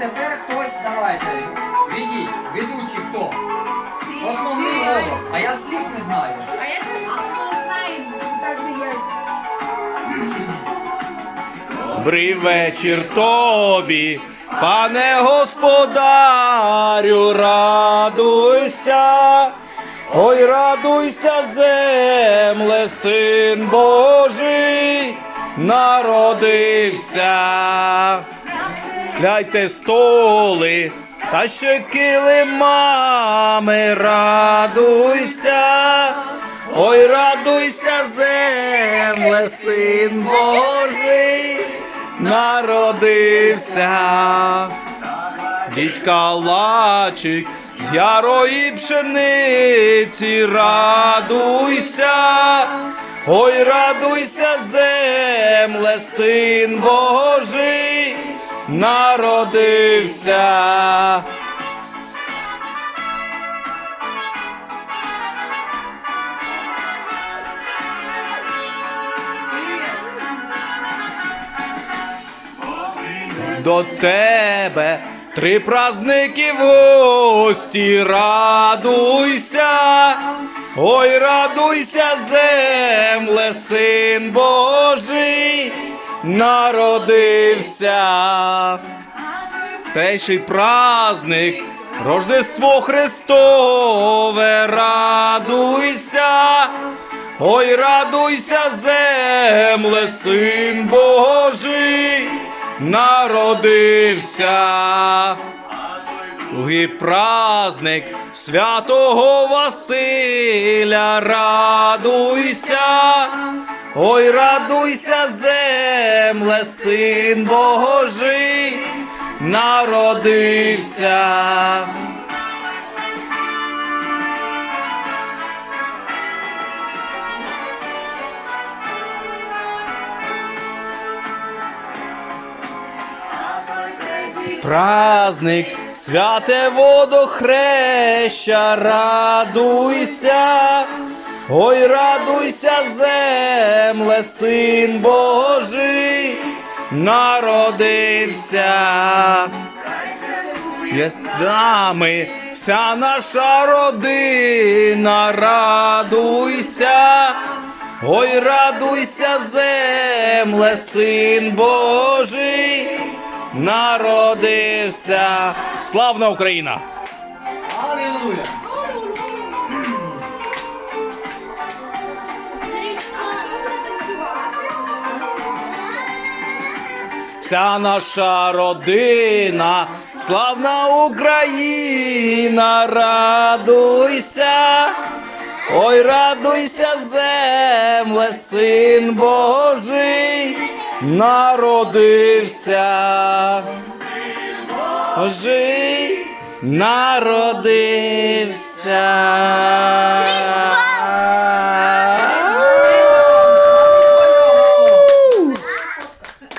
тепер хтось давайте. Ведіть, ведучий хто? Основний голос. А я слів не знаю. А я теж не знаю. Так же я. Добрий вечір тобі, пане господарю, радуйся, ой, радуйся, земле, син Божий, народився. Гляйте столи, та ще килимами, радуйся, ой, радуйся, земле, син Божий, народився. Дідька лачик, ярої пшениці, радуйся, ой, радуйся, земле, син Божий, народився. До тебе три праздники в гості, радуйся, ой, радуйся, земле, син Божий, народився. Перший праздник, Рождество Христове, радуйся, ой, радуйся, земле, син Божий, народився. Другий праздник святого Василя, радуйся, ой, радуйся, земле, син Божий, народився. Праздник, святе водохреща, радуйся, ой, радуйся, земле, син Божий, народився. Є з нами вся наша родина, радуйся, ой, радуйся, земле, син Божий, народився. Славна Україна! Алілуя! Вся наша родина, славна Україна, радуйся, ой, радуйся, земле, син Божий, народився. Божий народився.